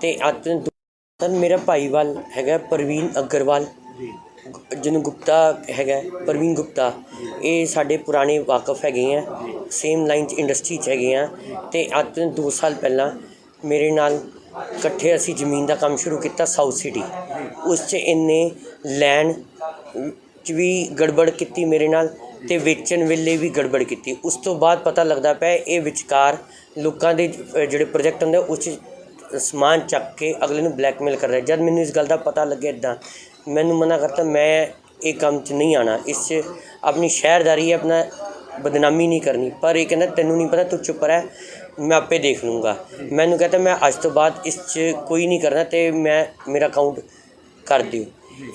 ਤੇ ਅੱਜ ਸਰ ਮੇਰਾ ਭਾਈਵਾਲ ਹੈਗਾ ਪ੍ਰਵੀਨ ਅਗਰਵਾਲ ਜਿਹਨੂੰ ਗੁਪਤਾ ਹੈਗਾ ਪ੍ਰਵੀਨ ਗੁਪਤਾ। ਇਹ ਸਾਡੇ ਪੁਰਾਣੇ ਵਾਕਫ ਹੈਗੇ ਆ ਸੇਮ ਲਾਈਨ 'ਚ ਇੰਡਸਟਰੀ 'ਚ ਹੈਗੇ ਆ ਤੇ ਤੋਂ 2 ਸਾਲ ਪਹਿਲਾਂ ਮੇਰੇ ਨਾਲ ਇਕੱਠੇ ਅਸੀਂ ਜ਼ਮੀਨ ਦਾ ਕੰਮ ਸ਼ੁਰੂ ਕੀਤਾ ਸਾਊਥ ਸਿਟੀ ਉਸ 'ਚ ਇੰਨੇ ਲੈਂਡ 'ਚ ਵੀ ਗੜਬੜ ਕੀਤੀ ਮੇਰੇ ਨਾਲ ਤੇ ਵੇਚਣ ਵੇਲੇ ਵੀ ਗੜਬੜ ਕੀਤੀ। ਉਸ ਤੋਂ ਬਾਅਦ ਪਤਾ ਲੱਗਦਾ ਪਿਆ ਇਹ ਵਿਚਕਾਰ ਲੋਕਾਂ ਦੇ ਜਿਹੜੇ ਪ੍ਰੋਜੈਕਟ ਹੁੰਦੇ ਉਸ 'ਚ ਸਮਾਨ ਚੱਕ ਕੇ ਅਗਲੇ ਨੂੰ ਬਲੈਕਮੇਲ ਕਰ ਰਿਹਾ। ਜਦ ਮੈਨੂੰ ਇਸ ਗੱਲ ਦਾ ਪਤਾ ਲੱਗਿਆ ਇਦਾਂ, ਮੈਨੂੰ ਮਨਾ ਕਰਤਾ, ਮੈਂ ਇਹ ਕੰਮ 'ਚ ਨਹੀਂ ਆਣਾ ਇਸ 'ਚ ਆਪਣੀ ਸ਼ਹਿਰਦਾਰੀ ਹੈ, ਆਪਣਾ ਬਦਨਾਮੀ ਨਹੀਂ ਕਰਨੀ। ਪਰ ਇਹ ਕਹਿੰਦਾ, ਤੈਨੂੰ ਨਹੀਂ ਪਤਾ, ਤੂੰ ਚੁੱਪ ਰਹਿ। ਮੈਂ ਆਪੇ ਦੇਖ ਲੂੰਗਾ। ਮੈਨੂੰ ਕਹਤਾ, ਮੈਂ ਅੱਜ ਤੋਂ ਬਾਅਦ ਇਸ 'ਚ ਕੋਈ ਨਹੀਂ ਕਰਨਾ ਤੇ ਮੈਂ, ਮੇਰਾ ਅਕਾਊਂਟ ਕਰ ਦਿਓ।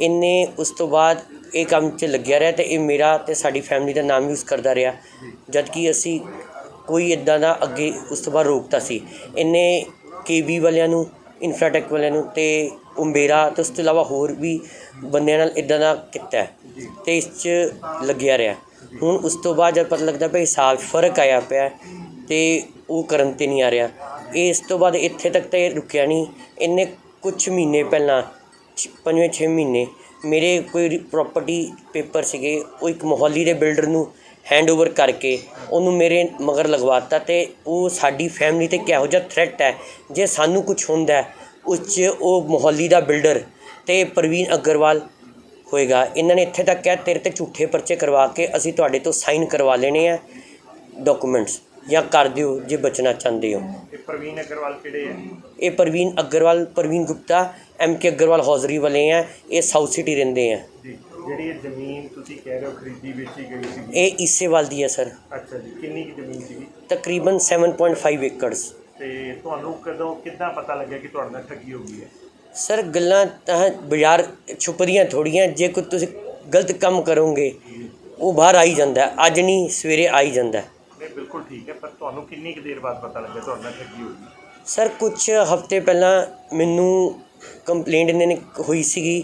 ਇਹਨੇ ਉਸ ਤੋਂ ਬਾਅਦ ਇਹ ਕੰਮ 'ਚ ਲੱਗਿਆ ਰਿਹਾ ਤੇ ਇਹ ਮੇਰਾ ਤੇ ਸਾਡੀ ਫੈਮਿਲੀ ਦਾ ਨਾਮ ਯੂਜ਼ ਕਰਦਾ ਰਿਹਾ। ਜਦ ਕਿ ਅਸੀਂ ਕੋਈ ਇਦਾਂ ਦਾ ਅੱਗੇ ਉਸ ਤੋਂ ਬਾਅਦ ਰੋਕਤਾ ਸੀ। ਇਹਨੇ ਕੇਬੀ ਵਾਲਿਆਂ ਨੂੰ ਇਨਫਰਾਟੈਕ ਵਾਲਿਆਂ ਨੂੰ ਤੇ ਉੰਬੇਰਾ ਤੇ ਉਸ ਤੋਂ ਇਲਾਵਾ ਹੋਰ ਵੀ ਬੰਦਿਆਂ ਨਾਲ ਇਦਾਂ ਦਾ ਕੀਤਾ ਤੇ ਇਸ 'ਚ ਲੱਗਿਆ ਰਿਹਾ ਹੁਣ ਉਸ ਤੋਂ ਬਾਅਦ ਜਦ ਪਤਾ ਲੱਗਦਾ ਪਿਆ ਹਿਸਾਬ 'ਚ ਫ਼ਰਕ ਆਇਆ ਪਿਆ ਤੇ ਉਹ ਕਰਨ ਤੇ ਨਹੀਂ ਆ ਰਿਹਾ। ਇਸ ਤੋਂ ਬਾਅਦ ਇੱਥੇ ਤੱਕ ਤਾਂ ਇਹ ਰੁਕਿਆ ਨਹੀਂ। ਇਹਨੇ ਕੁਝ ਮਹੀਨੇ ਪਹਿਲਾਂ ਛ- ਪੰਜਵੇਂ 6 ਮਹੀਨੇ ਮੇਰੇ ਕੋਈ ਪ੍ਰਾਪਰਟੀ ਪੇਪਰ ਸੀਗੇ ਉਹ ਇੱਕ ਮੋਹਾਲੀ ਦੇ ਬਿਲਡਰ ਨੂੰ ਹੈਂਡਓਵਰ ਕਰਕੇ ਉਹਨੂੰ ਮੇਰੇ ਮਗਰ ਲਗਵਾਤਾ ਤੇ ਉਹ ਸਾਡੀ ਫੈਮਿਲੀ ਤੇ ਕਿਹੋ ਜਿਹਾ ਥ੍ਰੈਟ ਹੈ ਜੇ ਸਾਨੂੰ ਕੁਝ ਹੁੰਦਾ ਉਸ 'ਚ ਉਹ ਮੋਹਾਲੀ ਦਾ ਬਿਲਡਰ ਤੇ ਪ੍ਰਵੀਨ ਅਗਰਵਾਲ ਹੋਏਗਾ। ਇਹਨਾਂ ਨੇ ਇੱਥੇ ਤੱਕ ਕਿਹਾ ਤੇਰੇ ਤੇ ਝੂਠੇ ਪਰਚੇ ਕਰਵਾ ਕੇ ਅਸੀਂ ਤੁਹਾਡੇ ਤੋਂ ਸਾਈਨ ਕਰਵਾ ਲੈਣੇ ਆ ਡਾਕੂਮੈਂਟਸ ਜਾਂ ਕਰ ਦਿਓ ਜੇ ਬਚਣਾ ਚਾਹੁੰਦੇ ਹੋ। ਇਹ ਪ੍ਰਵੀਨ ਅਗਰਵਾਲ ਕਿਹੜੇ ਹੈ ਇਹ Praveen Agarwal Praveen Gupta M K Agarwal hosiery ਵਾਲੇ ਆ ਇਹ ਸਾਊਥ ਸਿਟੀ ਰਹਿੰਦੇ ਆ। ਜੀ ਜਿਹੜੀ ਇਹ ਜ਼ਮੀਨ ਤੁਸੀਂ ਕਹਿ ਰਹੇ ਹੋ ਖਰੀਦੀ ਵੇਚੀ ਗਈ ਸੀ ਇਹ ਇਸੇਵਾਲ ਦੀ ਹੈ ਸਰ ਅੱਛਾ ਜੀ ਕਿੰਨੀ ਕੀ ਜ਼ਮੀਨ ਸੀਗੀ? ਤਕਰੀਬਨ 7.5 ਏਕੜਸ ਤੇ ਤੁਹਾਨੂੰ ਕਦੋਂ ਕਿੱਦਾਂ ਪਤਾ ਲੱਗਿਆ ਕਿ ਤੁਹਾਡੇ ਨਾਲ ਠੱਗੀ ਹੋ ਗਈ ਹੈ? ਸਰ ਗੱਲਾਂ ਤਾਂ ਬਾਜ਼ਾਰ ਛੁਪਦੀਆਂ ਥੋੜੀਆਂ ਜੇ ਕੋਈ ਤੁਸੀਂ ਗਲਤ ਕੰਮ ਕਰੋਗੇ ਉਹ ਬਾਹਰ ਆ ਹੀ ਜਾਂਦਾ। ਅੱਜ ਨਹੀਂ ਸਵੇਰੇ ਆ ਹੀ ਜਾਂਦਾ। ਨਹੀਂ ਬਿਲਕੁਲ ਠੀਕ ਹੈ ਪਰ ਤੁਹਾਨੂੰ ਕਿੰਨੀ ਕੁ ਦੇਰ ਬਾਅਦ ਪਤਾ ਲੱਗਿਆ ਤੁਹਾਡੇ ਨਾਲ ਠੱਗੀ ਹੋ ਗਈ? ਸਰ ਕੁਝ ਹਫ਼ਤੇ ਪਹਿਲਾਂ ਮੈਨੂੰ ਕੰਪਲੇਂਟ ਇਹਨਾਂ ਨੇ ਹੋਈ ਸੀਗੀ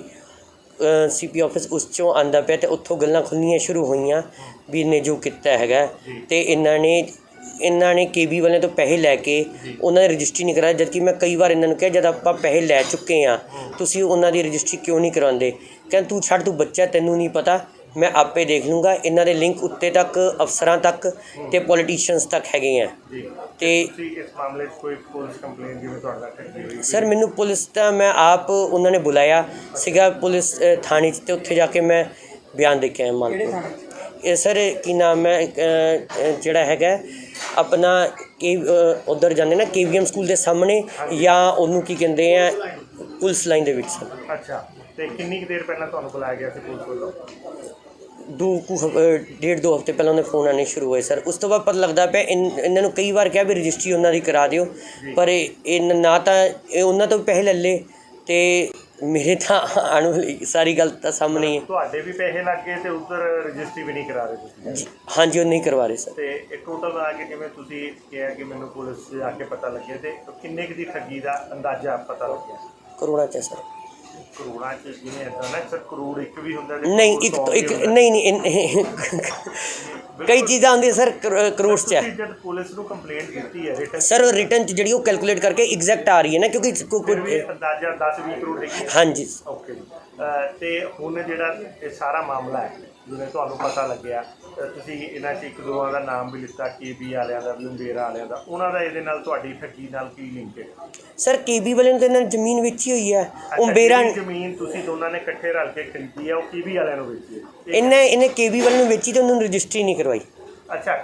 ਸੀਪੀ ਆਫਿਸ ਉਸ ਚੋਂ ਆਂਦਾ ਪਿਆ ਤੇ ਉੱਥੋਂ ਗੱਲਾਂ ਖੁੱਲਣੀਆਂ ਸ਼ੁਰੂ ਹੋਈਆਂ ਵੀ ਇਹਨੇ ਜੋ ਕੀਤਾ ਹੈਗਾ। ਤੇ ਇਹਨਾਂ ਨੇ ਇਹਨਾਂ ਨੇ ਕੇਬੀ ਵਾਲਿਆਂ ਤੋਂ ਪੈਸੇ ਲੈ ਕੇ ਉਹਨਾਂ ਦੀ ਰਜਿਸਟਰੀ ਨਹੀਂ ਕਰਾਇਆ ਜਦਕਿ ਮੈਂ ਕਈ ਵਾਰ ਇਹਨਾਂ ਨੂੰ ਕਿਹਾ ਜਦ ਆਪਾਂ ਪੈਸੇ ਲੈ ਚੁੱਕੇ ਆ ਤੁਸੀਂ ਉਹਨਾਂ ਦੀ ਰਜਿਸਟਰੀ ਕਿਉਂ ਨਹੀਂ ਕਰਾਉਂਦੇ? ਕਹਿੰਦੇ ਤੂੰ ਛੱਡ ਤੂੰ ਬੱਚਾ ਤੈਨੂੰ ਨਹੀਂ ਪਤਾ ਮੈਂ ਆਪੇ ਦੇਖ ਲੂੰਗਾ। ਇਹਨਾਂ ਦੇ ਲਿੰਕ ਉੱਤੇ ਤੱਕ ਅਫਸਰਾਂ ਤੱਕ ਤੇ ਪੋਲੀਟੀਸ਼ੀਅਨਸ ਤੱਕ ਹੈਗੇ ਆ। ਤੇ ਤੁਸੀਂ ਇਸ ਮਾਮਲੇ 'ਚ ਕੋਈ ਪੁਲਿਸ ਕੰਪਲੇਂਟ ਜਿਵੇਂ ਤੁਹਾਡੇ ਠੱਗੀ ਹੋਈ ਸਰ ਮੈਨੂੰ ਪੁਲਿਸ ਤਾਂ ਮੈਂ ਆਪ ਉਹਨਾਂ ਨੇ ਬੁਲਾਇਆ ਸੀਗਾ ਪੁਲਿਸ ਅ, ਥਾਣੇ 'ਚ ਤੇ ਉੱਥੇ ਜਾ ਕੇ ਮੈਂ ਬਿਆਨ ਦੇ ਕੇ ਆਇਆ ਮਾਲਕ ਇਹ ਸਰ ਕੀ ਨਾਮ ਹੈ ਅ, ਅ, ਜਿਹੜਾ ਹੈਗਾ ਆਪਣਾ ਕੇ ਉਧਰ ਜਾਂਦੇ ਨਾ ਕੇਵੀਐਮ ਸਕੂਲ ਦੇ ਸਾਹਮਣੇ ਜਾਂ ਉਹਨੂੰ ਕੀ ਕਹਿੰਦੇ ਆ ਪੁਲਿਸ ਲਾਈਨ ਦੇ ਵਿੱਚ ਸਰ। ਅੱਛਾ ਤੇ ਕਿੰਨੀ ਕੁ ਦੇਰ ਪਹਿਲਾਂ ਤੁਹਾਨੂੰ ਬੁਲਾਇਆ ਗਿਆ ਸੀ ਪੁਲਿਸ ਵੱਲੋਂ? ਦੋ ਕੁ ਹ- ਡੇਢ ਦੋ ਹਫ਼ਤੇ ਪਹਿਲਾਂ ਉਹਨੇ ਫੋਨ ਆਣੇ ਸ਼ੁਰੂ ਹੋਏ ਸਰ ਉਸ ਤੋਂ ਬਾਅਦ ਪਤਾ ਲੱਗਦਾ ਪਿਆ ਇਨ- ਇਹਨਾਂ ਨੂੰ ਕਈ ਵਾਰ ਕਿਹਾ ਵੀ ਰਜਿਸਟਰੀ ਉਹਨਾਂ ਦੀ ਕਰਾ ਦਿਓ। ਪਰ ਇਹ ਇਹ ਨ- ਤਾਂ ਇਹ ਉਹਨਾਂ ਤੋਂ ਪੈਸੇ ਲੈ ਲੇ ਤੇ ਮੇਰੇ ਤਾਂ ਆਉਣ ਵਾਲੀ ਸਾਰੀ ਗੱਲ ਤਾਂ ਸਾਹਮਣੇ ਹੀ ਹੈ। ਤੁਹਾਡੇ ਵੀ ਪੈਸੇ ਲੱਗ ਗਏ ਤੇ ਉਧਰ ਰਜਿਸਟਰੀ ਵੀ ਨਹੀਂ ਕਰਾ ਰਹੇ ਤੁਸੀਂ। ਜੀ, ਹਾਂਜੀ ਉਹ ਨਹੀਂ ਕਰਵਾ ਰਹੇ ਸਰ ਤੇ ਇਹ ਟੋਟਲ ਆ ਕੇ ਜਿਵੇਂ ਤੁਸੀਂ ਕਿਹਾ ਕਿ ਮੈਨੂੰ ਪੁਲਿਸ 'ਚ ਆ ਕੇ ਪਤਾ ਲੱਗਿਆ ਤੇ ਕਿੰਨੇ ਕੁ ਦੀ ਠੱਗੀ ਦਾ ਅੰਦਾਜ਼ਾ ਪਤਾ ਲੱਗਿਆ? ਕਰੋੜਾਂ ਚ ਹੈ ਸਰ ਕਰੋੜਾਂ 'ਚ ਜਿਵੇਂ ਇਦਾਂ ਨਾ ਸਰ ਕਰੋੜ ਇੱਕ ਵੀ ਹੁੰਦਾ ਤੇ ਨਹੀਂ ਕਰੋੜ ਇੱਕ ਸੌ ਵੀ ਇੱਕ ਹੁੰਦਾ। ਨਹੀਂ ਨਹੀਂ ਕਈ ਚੀਜ਼ਾਂ ਹੁੰਦੀਆਂ ਸਰ ਕਰੋ- ਕਰੋੜ ਚ। ਹੈ ਤੁਸੀਂ ਜਦ ਪੁਲਿਸ ਨੂੰ ਕੰਪਲੇਂਟ ਕੀਤੀ ਹੈ ਰਿਟਨ ਸਰ ਰਿਟਰਨ ਚ ਜਿਹੜੀ ਉਹ ਕੈਲਕੂਲੇਟ ਕਰਕੇ ਐਗਜ਼ੈਕਟ ਆ ਰਹੀ ਹੈ ਨਾ ਕਿਉਂਕਿ ਕੋ- ਫਿਰ ਵੀ ਕੋ- ਅੰਦਾਜ਼ਾ 10 20 ਕਰੋੜ ਲਿਖੀ ਹਾਂਜੀ। ਓਕੇ ਤੇ ਹੁਣ ਜਿਹੜਾ ਇਹ ਸਾਰਾ ਮਾਮਲਾ ਹੈ ਜਿਵੇਂ ਤੁਹਾਨੂੰ ਪਤਾ ਲੱਗਿਆ ਅਹ ਤੁਸੀਂ ਇਹਨਾਂ 'ਚ ਇੱਕ ਦੋਵਾਂ ਦਾ ਨਾਮ ਵੀ ਲਿੱਤਾ ਕੇਬੀ ਵਾਲਿਆਂ ਦਾ ਵੀ ਉੰਬੇਰਾ ਵਾਲਿਆਂ ਦਾ ਉਹਨਾਂ ਦਾ ਇਹਦੇ ਨਾਲ ਤੁਹਾਡੀ ਠੱਗੀ ਨਾਲ ਕੀ ਲਿੰਕ ਹੈ? ਸਰ ਕੇਬੀ ਵਾਲਿਆਂ ਨੇ ਤਾਂ ਇਹਨਾਂ ਨੇ ਜ਼ਮੀਨ ਵੇਚੀ ਹੋਈ ਹੈ ਉੰਬੇਰਾ ਜਿਹੜੀ ਜ਼ਮੀਨ ਤੁਸੀਂ ਦੋਨਾਂ ਨੇ ਇਕੱਠੇ ਰਲ ਕੇ ਖਰੀਦੀ ਹੈ ਉਹ ਕੇਬੀ ਵਾਲਿਆਂ ਨੂੰ ਵੇਚੀ ਹੈ ਇਹ- ਇਹਨੇ ਇਹਨੇ ਕੇਬੀ ਵਾਲੇ ਨੂੰ ਵੇਚੀ ਤੇ ਉਹਨੂੰ ਰਜਿਸਟਰੀ ਨਹੀਂ ਕਰਵਾਈ। ਅੱਛਾ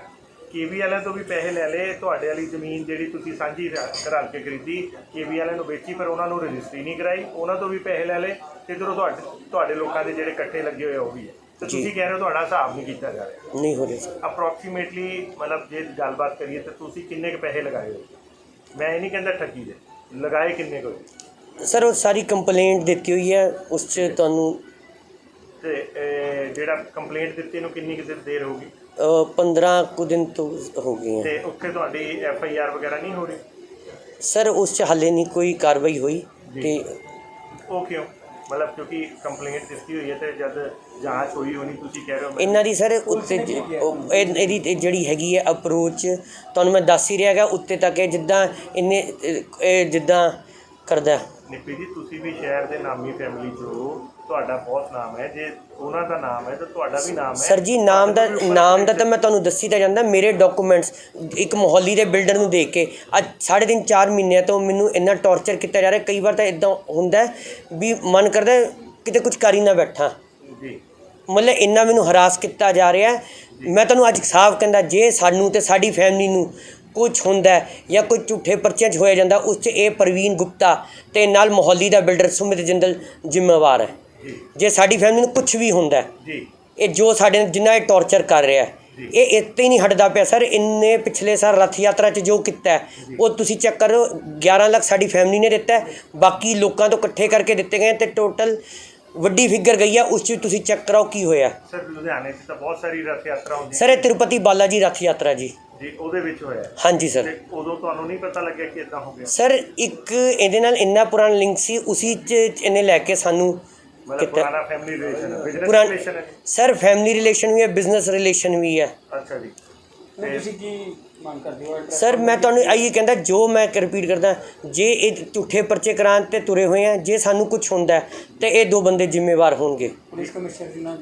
ਕੇਬੀ ਵਾਲਿਆਂ ਤੋਂ ਵੀ ਪੈਸੇ ਲੈ ਲਏ ਤੁਹਾਡੇ ਵਾਲੀ ਜ਼ਮੀਨ ਜਿਹੜੀ ਤੁਸੀਂ ਸਾਂਝੀ ਰ- ਰਲ ਕੇ ਖਰੀਦੀ ਕੇਬੀ ਵਾਲਿਆਂ ਨੂੰ ਵੇਚੀ ਪਰ ਉਹਨਾਂ ਨੂੰ ਰਜਿਸਟਰੀ ਨਹੀਂ ਕਰਾਈ। ਉਹਨਾਂ ਤੋਂ ਵੀ ਪੈਸੇ ਲੈ ਲਏ ਤੇ ਇਧਰੋਂ ਤੁਹਾਡੇ ਤੁਹਾਡੇ ਲੋਕਾਂ ਦੇ ਜਿਹੜੇ ਇਕੱਠੇ ਲੱਗੇ ਹੋਏ ਆ ਉਹ ਵੀ ਹੈ ਤੇ ਜੀ। ਤੁਸੀਂ ਕਹਿ ਰਹੇ ਹੋ ਤੁਹਾਡਾ ਹਿਸਾਬ ਨਹੀਂ ਕੀਤਾ ਜਾ ਰਿਹਾ। ਨਹੀਂ ਹੋ ਰਿਹਾ। ਸਰ ਅਪਰੋਕਸੀਮੇਟਲੀ ਮਤਲਬ ਜੇ ਗੱਲਬਾਤ ਕਰੀਏ ਤਾਂ ਤੁਸੀਂ ਕਿੰਨੇ ਕੁ ਪੈਸੇ ਲਗਾਏ ਹੋ ਮੈਂ ਇਹ ਨਹੀਂ ਕਹਿੰਦਾ ਠੱਗੀ ਦੇ ਲਗਾਏ ਕਿੰਨੇ ਕੁ ਹੋਏ? ਸਰ ਉਹ ਸਾਰੀ ਕੰਪਲੇਂਟ ਦਿੱਤੀ ਹੋਈ ਹੈ ਉਸ 'ਚ ਤੁਹਾਨੂੰ ਤੇ ਇਹ ਜਿਹੜਾ ਕੰਪਲੇਂਟ ਦਿੱਤੀ ਨੂੰ ਕਿੰਨੀ ਕੁ ਦੇਰ- ਦੇਰ ਹੋ ਗਈ? ਅ, 15 ਕੁ ਦਿਨ ਤੋਂ ਹੋ ਗਏ ਹੈ ਤੇ ਉੱਥੇ ਤੁਹਾਡੀ ਐਫ ਆਈ ਆਰ ਵਗੈਰਾ ਨਹੀਂ ਹੋ ਰਹੀ? ਸਰ ਉਸ 'ਚ ਹਾਲੇ ਨਹੀਂ ਕੋਈ ਕਾਰਵਾਈ ਹੋਈ। ਤੇ ਉਹ ਕਿਉਂ? ਮਤਲਬ ਕਿਉਂਕਿ ਕੰਪਲੇਂਟ ਦਿੱਤੀ ਹੋਈ ਹੈ ਤੇ ਜਦ ਜਾਂਚ ਹੋਈ ਹੋਣੀ ਤੁਸੀਂ ਕਹਿ ਰਹੇ ਹੋ ਮੈਂ- ਇਹਨਾਂ ਦੀ ਸਰ ਉੱਤੇ ਜ- ਉਹ ਇਹ- ਇਹਦੀ ਤੇ ਜਿਹੜੀ ਹੈਗੀ ਹੈ ਅਪਰੋਚ ਤੁਹਾਨੂੰ ਮੈਂ ਦੱਸ ਹੀ ਰਿਹਾ ਹੈਗਾ ਉੱਤੇ ਤੱਕ ਇਹ ਜਿੱਦਾਂ ਇਹਨੇ ਇਹ- ਇਹ ਜਿੱਦਾਂ ਕਰਦਾ। ਨਿੱਪੀ ਜੀ ਤੁਸੀਂ ਵੀ ਸ਼ਹਿਰ ਦੇ ਨਾਮੀ ਫੈਮਿਲੀ ਚੋਂ ਤੁਹਾਡਾ ਬਹੁਤ ਨਾਮ ਹੈ। ਜੇ ਉਹਨਾਂ ਦਾ ਨਾਮ ਹੈ ਤਾਂ ਤੁਹਾਡਾ ਵੀ ਨਾਮ ਹੈ। ਸਰ ਜੀ ਨਾਮ ਦਾ ਨਾਮ ਦਾ ਤਾਂ ਮੈਂ ਤੁਹਾਨੂੰ ਦੱਸੀ ਤਾਂ ਜਾਂਦਾ ਮੇਰੇ ਡਾਕੂਮੈਂਟਸ ਇੱਕ ਮੁਹੱਲੀ ਦੇ ਬਿਲਡਰ ਨੂੰ ਦੇਖ ਕੇ ਅੱਜ ਸਾਢੇ ਤਿੰਨ ਚਾਰ ਮਹੀਨਿਆਂ ਤੋਂ ਮੈਨੂੰ ਇੰਨਾ ਟੌਰਚਰ ਕੀਤਾ ਜਾ ਰਿਹਾ ਕਈ ਵਾਰ ਤਾਂ ਇਦਾਂ ਹੁੰਦਾ ਵੀ ਮਨ ਕਰਦਾ ਕਿਤੇ ਕੁਝ ਕਰ ਹੀ ਨਾ ਬੈਠਾ। ਜੀ। ਮਤਲਬ ਇੰਨਾ ਮੈਨੂੰ ਹਰਾਸ ਕੀਤਾ ਜਾ ਰਿਹਾ। ਮੈਂ ਤੁਹਾਨੂੰ ਅੱਜ ਸਾਫ਼ ਕਹਿੰਦਾ ਜੇ ਸਾਨੂੰ ਤੇ ਸਾਡੀ ਫੈਮਿਲੀ ਨੂੰ ਕੁਝ ਹੁੰਦਾ ਹੈ ਜਾਂ ਕੋਈ ਝੂਠੇ ਪਰਚਿਆਂ 'ਚ ਹੋਇਆ ਜਾਂਦਾ ਉਸ 'ਚ ਇਹ ਪ੍ਰਵੀਨ ਗੁਪਤਾ ਤੇ ਨਾਲ ਮੁਹੱਲੀ ਦਾ ਬਿਲਡਰ ਸੁਮਿਤ ਜਿੰਦਲ ਜ਼ਿੰਮੇਵਾਰ ਹੈ। ਜੀ। ਜੇ ਸਾਡੀ ਫੈਮਿਲੀ ਨੂੰ ਕੁਝ ਵੀ ਹੁੰਦਾ ਜੀ। ਇਹ ਜੋ ਸਾਡੇ ਜਿੰਨਾ ਇਹ ਟੌਰਚਰ ਕਰ ਰਿਹਾ ਹੈ ਇਹ ਇੱਥੇ ਹੀ ਨਹੀਂ ਹਟਦਾ ਪਿਆ। ਸਰ ਇੰਨੇ ਪਿਛਲੇ ਸਾਲ ਰਥ ਯਾਤਰਾ 'ਚ ਜੋ ਕੀਤਾ ਉਹ ਤੁਸੀਂ ਚੈੱਕ ਕਰੋ 11 ਲੱਖ ਸਾਡੀ ਫੈਮਿਲੀ ਨੇ ਦਿੱਤਾ ਬਾਕੀ ਲੋਕਾਂ ਤੋਂ ਇਕੱਠੇ ਕਰਕੇ ਦਿੱਤੇ ਗਏ ਤੇ ਟੋਟਲ ਵੱਡੀ ਫਿਗਰ ਗਈ ਆ ਉਸ 'ਚ ਤੁਸੀਂ ਚੈੱਕ ਕਰਾਓ ਕੀ ਹੋਇਆ। ਸਰ ਲੁਧਿਆਣੇ 'ਚ ਤਾਂ ਬਹੁਤ ਸਾਰੀ ਰਥ ਯਾਤਰਾ ਹੁੰਦੀ ਸਰ ਇਹ ਤਿਰੂਪਤੀ ਬਾਲਾਜੀ ਰਥ ਯਾਤਰਾ ਜੀ। ਜੀ ਉਹਦੇ ਵਿੱਚ ਹੋਇਆ। ਹੈ। ਹਾਂਜੀ ਸਰ। ਤੇ ਉਦੋਂ ਤੁਹਾਨੂੰ ਨਹੀਂ ਪਤਾ ਲੱਗਿਆ ਕਿ ਇਦਾਂ ਹੋ ਗਿਆ? ਸਰ ਇੱਕ ਇਹਦੇ ਨਾਲ ਇੰਨਾ ਪੁਰਾਣਾ ਲਿੰਕ ਸੀ ਉਸੀ 'ਚ ਇਹਨੇ ਲੈ ਕੇ ਸਾਨੂੰ ਮਤਲਬ ਕੀਤਾ। ਪੁਰਾਣਾ ਫੈਮਿਲੀ ਰਿਲੇਸ਼ਨ ਹੈ ਬਿਜ਼ਨਸ ਪੁਰਾਣਾ ਰਿਲੇਸ਼ਨ ਹੈ ਸਰ ਫੈਮਿਲੀ ਰਿਲੇਸ਼ਨ ਵੀ ਹੈ ਬਿਜ਼ਨਸ ਰਿਲੇਸ਼ਨ ਵੀ ਹੈ। ਅੱਛਾ ਜੀ। ਹੁਣ ਤੁਸੀਂ ਕੀ ਮੰਗ ਕਰਦੇ ਹੋ? Address ਸਰ ਮੈਂ ਤੁਹਾਨੂੰ ਆਈ ਕਹਿੰਦਾ ਜੋ ਮੈਂ ਰਿਪੀਟ ਕਰਦਾ ਜੇ ਇਹ ਝੂਠੇ ਪਰਚੇ ਕਰਾਉਣ ਤੇ ਤੁਰੇ ਹੋਏ ਆ ਜੇ ਸਾਨੂੰ ਕੁਝ ਹੁੰਦਾ ਹੈ, ਤੇ ਇਹ ਦੋ ਬੰਦੇ ਜ਼ਿੰਮੇਵਾਰ ਹੋਣਗੇ। ਪੁਲਿਸ ਕਮਿਸ਼ਨਰ ਜੀ ਨਾਲ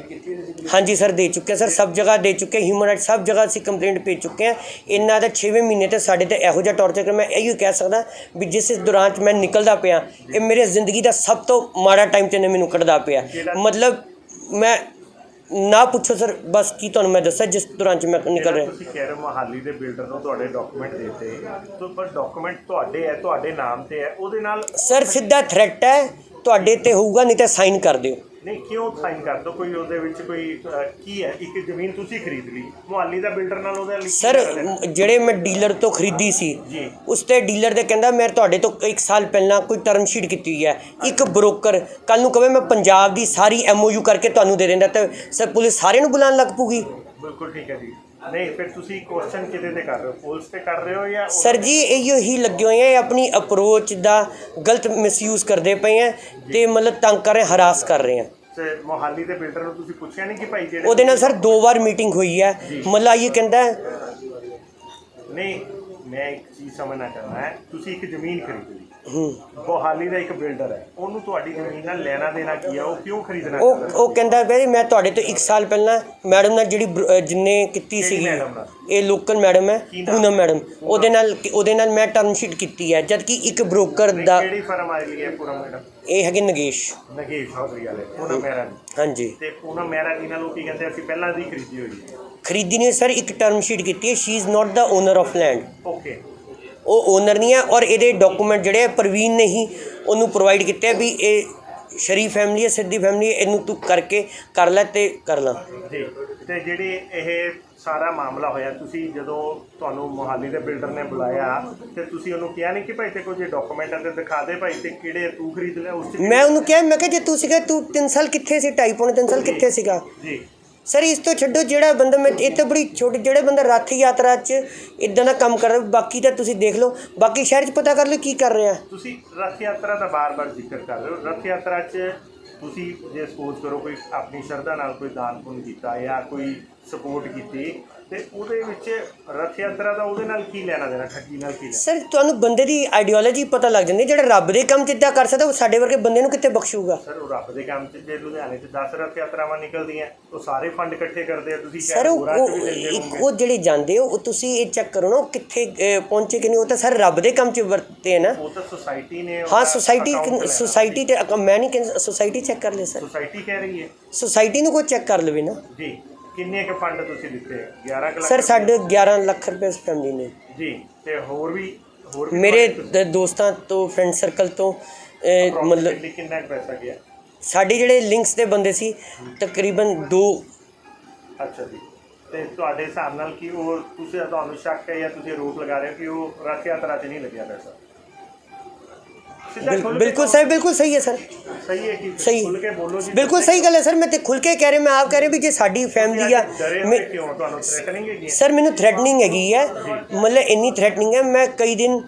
ਕੰਪਲੇਂਟ ਕੀਤੀ ਹੈ ਤੁਸੀਂ ਹਾਂਜੀ ਸਰ ਦੇ ਚੁੱਕੇ ਸਰ ਸਭ ਜਗ੍ਹਾ ਦੇ ਚੁੱਕੇ ਹਿਊਮਨ ਰਾਈਟ ਸਭ ਜਗ੍ਹਾ ਅਸੀਂ ਕੰਪਲੇਂਟ ਭੇਜ ਚੁੱਕੇ ਆ ਇਹਨਾਂ ਦਾ 6ਵੇਂ ਮਹੀਨੇ ਤੇ ਸਾਡੇ ਤੇ ਇਹੋ ਜਿਹਾ ਟੌਰਚਰ ਕਰ ਮੈਂ ਇਹੀ ਕਹਿ ਸਕਦਾ ਵੀ ਜਿਸ ਇਸ ਦੌਰਾਨ 'ਚ ਮੈਂ ਨਿਕਲਦਾ ਪਿਆ ਇਹ ਮੇਰੇ ਜ਼ਿੰਦਗੀ ਦਾ ਸਭ ਤੋਂ ਮਾੜਾ ਟਾਈਮ ਤੇ ਨੇ ਮੈਨੂੰ ਕੱਢਦਾ ਪਿਆ। ਮਤਲਬ ਮੈਂ ਨਾ ਪੁੱਛੋ ਸਰ ਬਸ ਕੀ ਤੁਹਾਨੂੰ ਮੈਂ ਦੱਸਾਂ ਜਿਸ ਦੌਰਾਨ 'ਚ ਮੈਂ ਨਿਕਲ ਜਿਹੜਾ ਰਿਹਾ। ਤੁਸੀਂ ਕਹਿ ਰਹੇ ਹੋ ਮਹਾਲੀ ਦੇ ਬਿਲਡਰ ਨੂੰ ਤੁਹਾਡੇ ਡਾਕੂਮੈਂਟ ਦਿੱਤੇ ਤਾਂ ਪਰ ਡਾਕੂਮੈਂਟ ਤੁਹਾਡੇ ਹੈ ਤੁਹਾਡੇ ਨਾਮ ਤੇ ਹੈ ਉਹਦੇ ਨਾਲ ਸਰ ਸਿੱਧਾ ਥ੍ਰੈਟ ਹੈ ਤੁਹਾਡੇ ਤੇ ਹੋਊਗਾ ਨਹੀਂ ਤਾਂ ਸਾਈਨ ਕਰ ਦਿਓ। ਨਹੀਂ ਕਿਉਂ ਸਾਈਨ ਕਰ ਦੋ? ਕੋਈ ਉਹਦੇ ਵਿੱਚ ਕੋਈ ਅਹ, ਕੀ ਹੈ? ਇੱਕ ਜ਼ਮੀਨ ਤੁਸੀਂ ਖਰੀਦ ਲਈ। ਮੁਹਾਲੀ ਦਾ ਬਿਲਡਰ ਨਾਲ ਉਹਦਾ ਲਿਖੀ ਸਰ ਜਿਹੜੇ ਮੈਂ ਡੀਲਰ ਤੋਂ ਖਰੀਦੀ ਸੀ ਜੀ। ਉਸ ਤੇ ਡੀਲਰ ਦੇ ਕਹਿੰਦਾ ਮੈਂ ਤੁਹਾਡੇ ਤੋਂ 1 ਸਾਲ ਪਹਿਲਾਂ ਕੋਈ ਟਰਮ ਸ਼ੀਟ ਕੀਤੀ ਹੋਈ ਹੈ। ਇੱਕ ਬ੍ਰੋਕਰ ਕੱਲ ਨੂੰ ਕਹੇ ਮੈਂ ਪੰਜਾਬ ਦੀ ਸਾਰੀ ਐਮਓਯੂ ਕਰਕੇ ਤੁਹਾਨੂੰ ਦੇ ਦਿੰਦਾ। ਤਾਂ ਸਰ ਪੁਲਿਸ ਸਾਰਿਆਂ ਨੂੰ ਬੁਲਾਉਣ ਲੱਗ ਪੂਗੀ ਬਿਲਕੁਲ ਠੀਕ ਹੈ ਜੀ। ਨਹੀਂ ਫਿਰ ਤੁਸੀਂ ਕੁਐਸਚਨ ਕਿਤੇ ਤੇ ਕਰ ਰਹੇ ਹੋ? ਪੁਲਿਸ ਤੇ ਕਰ ਰਹੇ ਹੋ ਜਾਂ ਉਹ- ਸਰ ਜੀ ਇਹੋ ਹੀ ਲੱਗੇ ਹੋਏ ਆ ਇਹ ਆਪਣੀ ਅਪਰੋਚ ਦਾ ਗਲਤ ਮਿਸਯੂਜ਼ ਕਰਦੇ ਪਏ ਆ ਤੇ ਮਤਲਬ ਤੰਗ ਕਰ ਰਹੇ ਹਰਾਸ ਕਰ ਰਹੇ ਆ। ਤੇ ਮੁਹਾਲੀ ਦੇ ਬਿਲਡਰ ਨੂੰ ਤੁਸੀਂ ਪੁੱਛਿਆ ਨਹੀਂ ਕਿ ਭਾਈ ਜਿਹੜੇ ਉਹਦੇ ਨਾਲ ਸਰ ਦੋ ਵਾਰ ਮੀਟਿੰਗ ਹੋਈ ਹੈ ਮਤਲਬ ਇਹ ਕਹਿੰਦਾ ਹੈ, ਨਹੀਂ ਮੈਂ ਇੱਕ ਚੀਜ਼ ਸਮਝਣਾ ਚਾਹੁੰਦਾ ਹੈ। ਤੁਸੀਂ ਇੱਕ ਜ਼ਮੀਨ ਖਰੀਦ ਲਈ ਹੂੰ। ਮੁਹਾਲੀ ਦਾ ਇੱਕ ਬਿਲਡਰ ਹੈ। ਉਹਨੂੰ ਤੁਹਾਡੀ ਜ਼ਮੀਨ ਨਾਲ ਲੈਣਾ ਦੇਣਾ ਕੀ ਹੈ ਉਹ ਕਿਉਂ ਖਰੀਦਣਾ ਉਹ ਉਹ ਕਹਿੰਦਾ ਵੀ ਮੈਂ ਤੁਹਾਡੇ ਤੋਂ 1 ਸਾਲ ਪਹਿਲਾਂ ਮੈਡਮ ਨਾਲ ਜਿਹੜੀ ਬਰ- ਅਹ ਜਿੰਨੇ ਕੀਤੀ ਸੀਗੀ ਮੈਡਮ ਨਾਲ? ਇਹ ਲੋਕਲ ਮੈਡਮ ਹੈ ਨਾਮ? ਪੂਨਮ ਮੈਡਮ। ਉਹਦੇ ਨਾਲ ਉਹਦੇ ਨਾਲ ਮੈਂ ਟਰਮ ਸ਼ੀਟ ਕੀਤੀ ਹੈ ਜਦ ਕਿ ਇੱਕ ਬ੍ਰੋਕਰ ਨਹੀਂ, ਦਾ ਕਿਹੜੀ ਫਰਮ ਆਈ ਲਈ ਹੈ ਪੂਰਾ ਮੈਡਮ? ਇਹ ਹੈਗੇ ਨਗੇਸ਼। ਨਗੇਸ਼ ਚੌਧਰੀ ਵਾਲੇ ਪੂਨਮ ਮਹਿਰਾ ਜੀ। ਹਾਂਜੀ। ਤੇ ਪੂਨਮ ਮਹਿਰਾ ਜੀ ਨਾਲ ਉਹ ਕੀ ਕਹਿੰਦੇ ਅਸੀਂ ਪਹਿਲਾਂ ਦੀ ਖਰੀਦੀ ਹੋਈ ਹੈ। ਖਰੀਦੀ ਨੇ ਸਰ ਇੱਕ ਟਰਮ ਸ਼ੀਟ ਕੀਤੀ ਹੈ she is not the owner of land okay ਉਹ ਓਨਰ ਨਹੀਂ ਹੈ ਔਰ ਇਹਦੇ ਡਾਕੂਮੈਂਟ ਜਿਹੜੇ ਪ੍ਰਵੀਨ ਨੇ ਹੀ ਉਹਨੂੰ ਪ੍ਰੋਵਾਈਡ ਕੀਤੇ ਵੀ ਇਹ ਸ਼ਰੀਫ ਫੈਮਿਲੀ ਹੈ ਸਿੱਧੀ ਫੈਮਿਲੀ ਹੈ ਇਹਨੂੰ ਤੂੰ ਕਰਕੇ ਕਰ ਲੈ ਤੇ ਕਰ ਲਾ। ਜੀ ਤੇ ਜਿਹੜੇ ਇਹ ਸਾਰਾ ਮਾਮਲਾ ਹੋਇਆ ਤੁਸੀਂ ਜਦੋਂ ਤੁਹਾਨੂੰ ਮੁਹਾਲੀ ਦੇ ਬਿਲਡਰ ਨੇ ਬੁਲਾਇਆ ਤੇ ਤੁਸੀਂ ਉਹਨੂੰ ਕਿਹਾ ਨਹੀਂ ਕਿ ਭਾਈ ਤੇ ਕੋਈ ਜੇ ਡਾਕੂਮੈਂਟ ਤੇ ਦਿਖਾ ਦੇ ਭਾਈ ਤੇ ਕਿਹੜੇ ਤੂੰ ਖਰੀਦ ਲਿਆ ਉਸ ਚ ਮੈਂ ਉਹਨੂੰ ਕਿਹਾ ਮੈਂ ਕਿਹਾ ਜੇ ਤੂੰ ਸੀਗਾ ਤੂੰ 3 ਸਾਲ ਕਿੱਥੇ ਸੀ? ਢਾਈ ਪੌਣੇ 3 ਸਾਲ ਕਿੱਥੇ ਸੀਗਾ? ਜੀ। ਸਰ, ਇਸ ਤੋਂ ਛੱਡੋ ਜਿਹੜਾ ਬੰਦਾ ਮੈਂ ਇਹ ਤਾਂ ਬੜੀ ਛੋਟੀ, ਜਿਹੜਾ ਬੰਦਾ ਰੱਥ ਯਾਤਰਾ 'ਚ ਇਦਾਂ ਦਾ ਕੰਮ ਕਰਦਾ, ਬਾਕੀ ਤਾਂ ਤੁਸੀਂ ਦੇਖ ਲਓ। ਬਾਕੀ ਸ਼ਹਿਰ 'ਚ ਪਤਾ ਕਰ ਲਓ ਕੀ ਕਰ ਰਿਹਾ। ਤੁਸੀਂ ਰਥ ਯਾਤਰਾ ਦਾ ਬਾਰ-ਬਾਰ ਜ਼ਿਕਰ ਕਰ ਰਹੇ ਹੋ। ਰਥ ਯਾਤਰਾ 'ਚ ਤੁਸੀਂ ਜੇ ਸਪੋਜ਼ ਕਰੋ ਕੋਈ ਆਪਣੀ ਸ਼ਰਧਾ ਨਾਲ ਕੋਈ ਦਾਨ ਪੁੰਨ ਕੀਤਾ ਜਾਂ ਕੋਈ ਸਪੋਰਟ ਕੀਤੀ ਤੇ ਉਹਦੇ ਵਿੱਚ ਰਥ ਯਾਤਰਾ ਦਾ ਉਹਦੇ ਨਾਲ ਕੀ ਲੈਣਾ ਦੇਣਾ ਠੱਗੀ ਨਾਲ ਕੀ ਲੈਣਾ? ਸਰ ਤੁਹਾਨੂੰ ਬੰਦੇ ਦੀ ਆਈਡੀਓਲੋਜੀ ਪਤਾ ਲੱਗ ਜਾਂਦੀ ਹੈ। ਜਿਹੜਾ ਰੱਬ ਦੇ ਕੰਮ ਇੱਦਾਂ ਕਰ ਸਕਦਾ ਉਹ ਸਾਡੇ ਵਰਗੇ ਬੰਦੇ ਨੂੰ ਕਿੱਥੇ ਬਖਸ਼ੂਗਾ? ਸਰ ਉਹ ਰੱਬ ਦੇ ਕੰਮ 'ਚ ਜੇ ਲੁਧਿਆਣੇ 'ਚ 10 ਰਥ ਯਾਤਰਾਵਾਂ ਨਿਕਲਦੀਆਂ ਉਹ ਸਾਰੇ ਫੰਡ ਇਕੱਠੇ ਕਰਦੇ ਆ ਤੁਸੀਂ ਸਰ ਸ਼ਾਇਦ ਉਹ ਹੋਰਾਂ 'ਚ ਉਹ ਵੀ ਦਿੰਦੇ ਇੱਕ ਹੋਵੋਗੇ। ਉਹ ਜਿਹੜੇ ਜਾਂਦੇ ਹੋ ਉਹ ਤੁਸੀਂ ਇਹ ਚੈੱਕ ਕਰੋ ਨਾ ਉਹ ਕਿੱਥੇ ਅਹ, ਪਹੁੰਚੇ ਕਿ ਨਹੀਂ ਉਹ ਤਾਂ ਸਰ ਰੱਬ ਦੇ ਕੰਮ 'ਚ ਵਰਤੇ ਹੈ ਨਾ। ਉਹ ਤਾਂ ਸੁਸਾਇਟੀ ਨੇ ਹਾਂ ਸੁਸਾਇਟੀ ਸੁਸਾਇਟੀ ਤੇ ਅਕ- ਮੈਂ ਨਹੀਂ ਕਹਿੰਦਾ ਸੁਸਾਇਟੀ ਚੈੱਕ ਕਰ ਲੈ ਸਰ। ਸੁਸਾਇਟੀ ਕਹਿ ਰਹੀ ਹੈ। ਸੁਸਾਇਟੀ ਨੂੰ ਕੋਈ ਚੈੱਕ ਕਰ ਲਵੇ ਨਾ। ਜੀ। ਕਿੰਨੇ ਕੁ ਫੰਡ ਤੁਸੀਂ ਦਿੱਤੇ? 11 ਕੁ ਲੱਖ ਸਰ ਸਾਡੇ 11 ਲੱਖ ਰੁਪਏ ਫੈਮਿਲੀ ਨੇ। ਜੀ ਤੇ ਹੋਰ ਵੀ ਹੋਰ ਵੀ ਮੇਰੇ ਦ- ਦੋਸਤਾਂ ਤੋਂ ਫਰੈਂਡ ਸਰਕਲ ਤੋਂ ਅਹ, ਮਤਲਬ approximately ਕਿੰਨਾ ਕੁ ਪੈਸਾ ਗਿਆ? ਸਾਡੇ ਜਿਹੜੇ ਲਿੰਕਸ ਦੇ ਬੰਦੇ ਸੀ ਤਕਰੀਬਨ 2 ਅੱਛਾ ਜੀ। ਤੇ ਤੁਹਾਡੇ ਹਿਸਾਬ ਨਾਲ ਕੀ ਉਹ ਤੁਸੀਂ ਤੁਹਾਨੂੰ ਸ਼ੱਕ ਹੈ ਜਾਂ ਤੁਸੀਂ ਆਰੋਪ ਲਗਾ ਰਹੇ ਹੋ ਕਿ ਉਹ ਰਥ ਯਾਤਰਾ 'ਚ ਨਹੀਂ ਲੱਗਿਆ ਪੈਸਾ? ਬਿਲਕੁਲ ਸਹੀ ਬਿਲਕੁਲ ਸਹੀ ਹੈ ਸਰ। ਸਹੀ ਹੈ ਕਿ ਸਹੀ ਖੁੱਲ ਕੇ ਬੋਲੋ ਜੀ। ਬਿਲਕੁਲ ਸਹੀ ਗੱਲ ਹੈ ਸਰ ਮੈਂ ਤੇ ਖੁੱਲ ਕੇ ਕਹਿ ਰਿਹਾ ਮੈਂ ਆਪ ਕਹਿ ਰਿਹਾ ਵੀ ਜੇ ਸਾਡੀ ਫੈਮਿਲੀ ਆ? ਸਰ ਮੈਨੂੰ ਥ੍ਰੈਟਨਿੰਗ ਹੈਗੀ ਹੈ। ਮਤਲਬ ਇੰਨੀ ਥ੍ਰੈਟਨਿੰਗ ਹੈ ਮੈਂ ਕਈ ਦਿਨ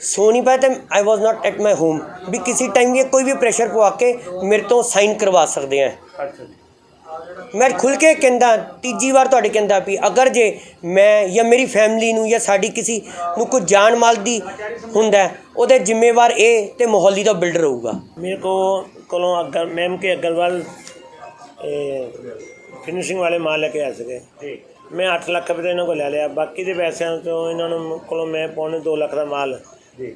ਸੋ ਨਹੀਂ ਪਾਇਆ ਤਾਂ ਆਈ ਵਾਸ ਨਾਟ ਐਟ ਮਾਈ ਹੋਮ ਵੀ ਕਿਸੇ ਟਾਈਮ ਇਹ ਕੋਈ ਵੀ ਪ੍ਰੈਸ਼ਰ ਪਵਾ ਕੇ ਮੇਰੇ ਤੋਂ ਸਾਈਨ ਕਰਵਾ ਸਕਦੇ ਆ ਅੱਛਾ ਜੀ। ਮੈਂ ਖੁੱਲ ਕੇ ਕਹਿੰਦਾ ਤੀਜੀ ਵਾਰ ਤੁਹਾਡੇ ਕਹਿੰਦਾ ਵੀ ਅਗਰ ਜੇ ਮੈਂ ਜਾਂ ਮੇਰੀ ਫੈਮਿਲੀ ਨੂੰ ਜਾਂ ਸਾਡੀ ਕਿਸੇ ਨੂੰ ਕੋਈ ਜਾਨ ਮਾਲ ਦੀ ਹੁੰਦਾ ਉਹਦੇ ਜ਼ਿੰਮੇਵਾਰ ਇਹ ਤੇ ਮੋਹੱਲੀ ਦਾ ਬਿਲਡਰ ਹੋਊਗਾ ਮੇਰੇ ਕੋ ਕੋਲੋਂ ਅਗਰ ਮੈਮ ਕੇ ਅਗਰਵਾਲ ਫਿਨਿਸ਼ਿੰਗ ਵਾਲੇ ਮਾਲ ਲੈ ਕੇ ਆ ਸਕੇ ਮੈਂ 8 ਲੱਖ ਰੁਪਏ ਇਹਨਾਂ ਕੋ ਲੈ ਲਿਆ। ਬਾਕੀ ਦੇ ਪੈਸਿਆਂ ਤੋਂ ਇਹਨਾਂ ਨੂੰ ਕੋਲੋਂ ਮੈਂ ਪੌਣੇ 2 ਲੱਖ ਦਾ ਮਾਲ ਜੀ।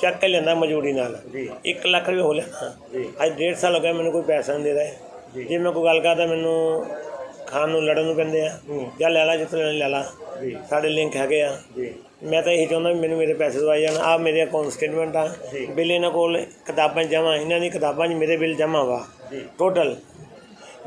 ਚੱਕ ਕੇ ਲੈਂਦਾ ਮਜ਼ੂਰੀ ਨਾਲ। ਜੀ। 1 ਲੱਖ ਰੁਪਏ ਹੋ ਲੈਣਾ ਜੀ। ਅੱਜ 1.5 ਸਾਲ ਹੋ ਗਿਆ ਮੈਨੂੰ ਕੋਈ ਪੈਸਾ ਨਹੀਂ ਦੇ ਰਿਹਾ। ਜੀ। ਮੈਂ ਕੋਈ ਗੱਲ ਕਰਦਾ ਮੈਨੂੰ ਖਾਣ ਨੂੰ ਲੜਨ ਨੂੰ ਪੈਂਦੇ ਆ। ਜਾਂ ਲੈ ਲਾ ਜਿੱਥੇ ਲੈ ਲਾ। ਜੀ। ਸਾਡੇ ਲਿੰਕ ਹੈਗੇ ਆ। ਜੀ। ਮੈਂ ਤਾਂ ਇਹੀ ਚਾਹੁੰਦਾ ਵੀ ਮੈਨੂੰ ਮੇਰੇ ਪੈਸੇ ਦਵਾਈ ਜਾਣ। ਆ ਮੇਰੇ ਅਕਾਊਂਟ ਸਟੇਟਮੈਂਟ ਆ। ਬਿੱਲ ਇਹਨਾਂ ਕੋਲ ਕਿਤਾਬਾਂ ਜਮ੍ਹਾਂ ਇਹਨਾਂ ਦੀ ਕਿਤਾਬਾਂ 'ਚ ਮੇਰੇ ਬਿੱਲ ਜਮ੍ਹਾਂ ਵਾ। ਜੀ। ਟੋਟਲ